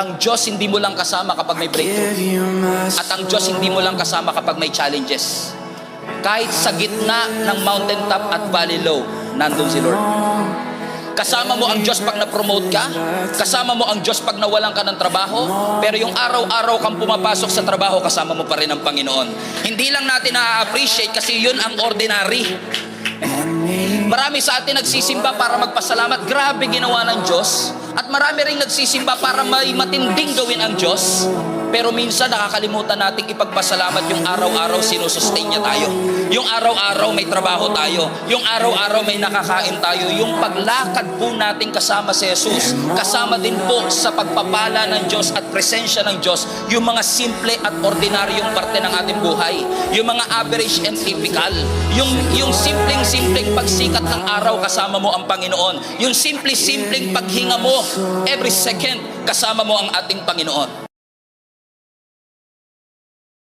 ang Diyos hindi mo lang kasama kapag may breakthrough. At ang Diyos hindi mo lang kasama kapag may challenges. Kahit sa gitna ng mountaintop at valley low, nandun si Lord. Kasama mo ang Diyos pag na-promote ka. Kasama mo ang Diyos pag nawalan ka ng trabaho. Pero yung araw-araw kang pumapasok sa trabaho, kasama mo pa rin ang Panginoon. Hindi lang natin na-appreciate kasi yun ang ordinary. Marami sa atin nagsisimba para magpasalamat. Grabe ginawa ng Diyos. At marami ring nagsisimba para may matinding gawin ang Diyos. Pero minsan nakakalimutan nating ipagpasalamat yung araw-araw sinusustain niya tayo. Yung araw-araw may trabaho tayo. Yung araw-araw may nakakain tayo. Yung paglakad po natin kasama si Jesus. Kasama din po sa pagpapala ng Diyos at presensya ng Diyos. Yung mga simple at ordinaryong parte ng ating buhay. Yung mga average and typical. Yung, yung simpleng-simpleng pagsikat ng araw kasama mo ang Panginoon. Yung simple-simpleng paghinga mo every second kasama mo ang ating Panginoon.